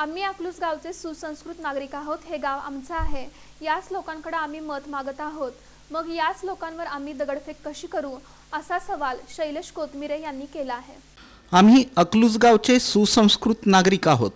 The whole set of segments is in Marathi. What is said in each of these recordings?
आम्ही अकलूज गावचे सुसंस्कृत नागरिक आहोत हे गाव आमचं आहे. याच लोकांकडे आम्ही मत मागत आहोत. मग याच लोकांवर आम्ही दगडफेक कशी करू असा सवाल शैलेश कोतमिरे यांनी केला आहे. आम्ही अकलूज गावचे सुसंस्कृत नागरिक आहोत.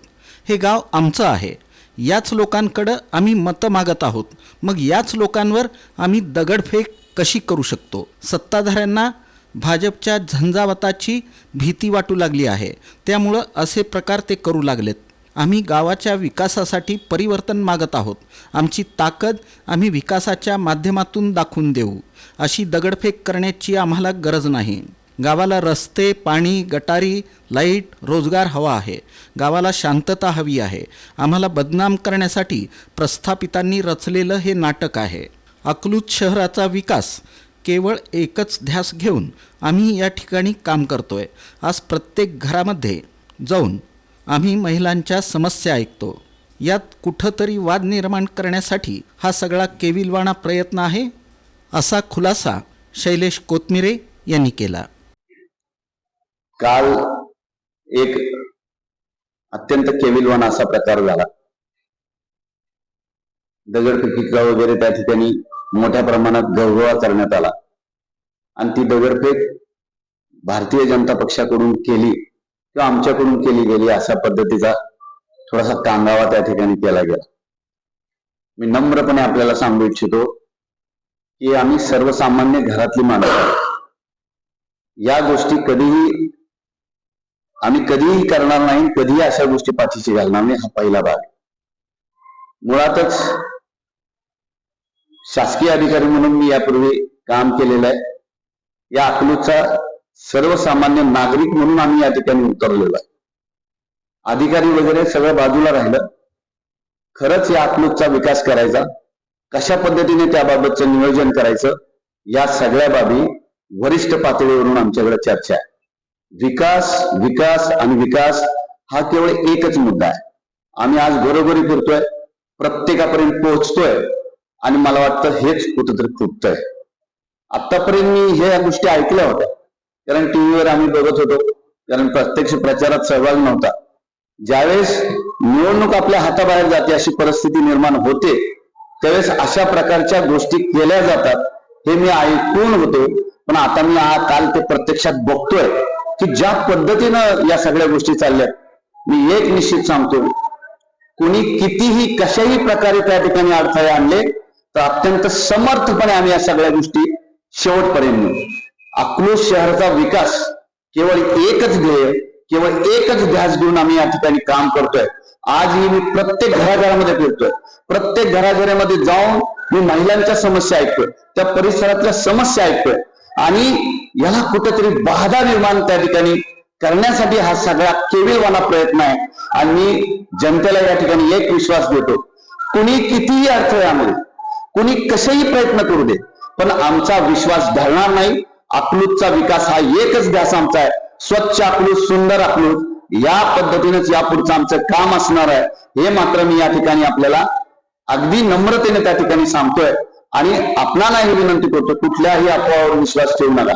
हे गाव आमचं आहे. याच लोकांकडं आम्ही मतं मागत आहोत. मग याच लोकांवर आम्ही दगडफेक कशी करू शकतो? सत्ताधाऱ्यांना भाजपच्या झंझावताची भीती वाटू लागली आहे. त्यामुळं असे प्रकार ते करू लागलेत. आम्ही गावाच्या विकासासाठी परिवर्तन मागत आहोत. आमची ताकद आम्ही विकासाच्या माध्यमातून दाखवून देऊ. अशी दगडफेक करण्याची आम्हाला गरज नाही. गावाला रस्ते पाणी गटारी लाइट रोजगार हवा आहे. गावाला शांतता हवी आहे. आम्हाला बदनाम करण्यासाठी प्रस्थापितांनी रचलेलं हे नाटक आहे. अकलूज शहराचा विकास केवळ एकच ध्यास घेऊन आम्ही या ठिकाणी काम करतोय. आज प्रत्येक घरामध्ये जाऊन आम्ही महिलांच्या समस्या ऐकतो. यात कुठंतरी वाद निर्माण करण्यासाठी हा सगळा केविलवाणा प्रयत्न आहे असा खुलासा शैलेश कोतमिरे यांनी केला. काल एक अत्यंत केविलवाणा असा प्रकार झाला. दगडफेकीचा वगैरे त्या ठिकाणी मोठ्या प्रमाणात गौरवा करण्यात आला. आणि ती दगडफेक भारतीय जनता पक्षाकडून केली. किंवा आमच्याकडून केली गेली अशा पद्धतीचा थोडासा कांगावा त्या ठिकाणी केला गेला. मी नम्रपणे आपल्याला सांगू इच्छितो की आम्ही सर्वसामान्य घरातली माणसं या गोष्टी कधीही आम्ही कधीही करणार नाही कधीही अशा गोष्टी पाठीशी घालणार नाही हा पहिला भाग. मुळातच शासकीय अधिकारी म्हणून मी यापूर्वी काम केलेलं आहे. या अकलूजचा सर्वसामान्य नागरिक म्हणून आम्ही या ठिकाणी उतरलेलो आहे. अधिकारी वगैरे सगळं बाजूला राहिलं. खरंच या अकलूजचा विकास करायचा. कशा पद्धतीने त्याबाबतचं नियोजन करायचं या सगळ्या बाबी वरिष्ठ पातळीवरून आमच्याकडे चर्चा आहे. विकास विकास आणि विकास हा केवळ एकच मुद्दा आहे. आम्ही आज घरोघरी फिरतोय प्रत्येकापर्यंत पोहोचतोय आणि मला वाटतं हेच कुठंतरी खुपतंय आतापर्यंत मी ह्या गोष्टी ऐकल्या होत्या. कारण टीव्हीवर आम्ही बघत होतो. कारण प्रत्यक्ष प्रचारात सहभाग नव्हता. ज्यावेळेस निवडणूक आपल्या हाताबाहेर जाते अशी परिस्थिती निर्माण होते त्यावेळेस अशा प्रकारच्या गोष्टी केल्या जातात हे मी ऐकून होतो. पण आता मी काल ते प्रत्यक्षात बघतोय की ज्या पद्धतीनं या सगळ्या गोष्टी चालल्यात मी एक निश्चित सांगतो. कुणी कितीही कशाही प्रकारे त्या ठिकाणी अडथळे आणले तर अत्यंत समर्थपणे आम्ही या सगळ्या गोष्टी शेवटपर्यंत नेऊ. अकलूज शहराचा विकास केवळ एकच ध्येय केवळ एकच ध्यास घेऊन आम्ही या ठिकाणी काम करतोय. आजही मी प्रत्येक घराघरामध्ये फिरतोय. प्रत्येक घराघरामध्ये जाऊन मी महिलांच्या समस्या ऐकतोय त्या परिसरातल्या समस्या ऐकतोय. आणि याला कुठेतरी बाधा निर्माण त्या ठिकाणी करण्यासाठी हा सगळा केविलवाना प्रयत्न आहे. आणि मी जनतेला या ठिकाणी एक विश्वास देतो. कुणी कितीही अडथळे आणले कुणी कसेही प्रयत्न करू दे पण आमचा विश्वास धरणार नाही. अकलूतचा विकास हा एकच ध्यास आमचा आहे. स्वच्छ अकलूत सुंदर अकलूत या पद्धतीनेच यापुढचं आमचं काम असणार आहे. हे मात्र मी या ठिकाणी आपल्याला अगदी नम्रतेने त्या ठिकाणी सांगतोय. आणि आपणालाही विनंती करतो कुठल्याही अफवावर विश्वास ठेवू नका.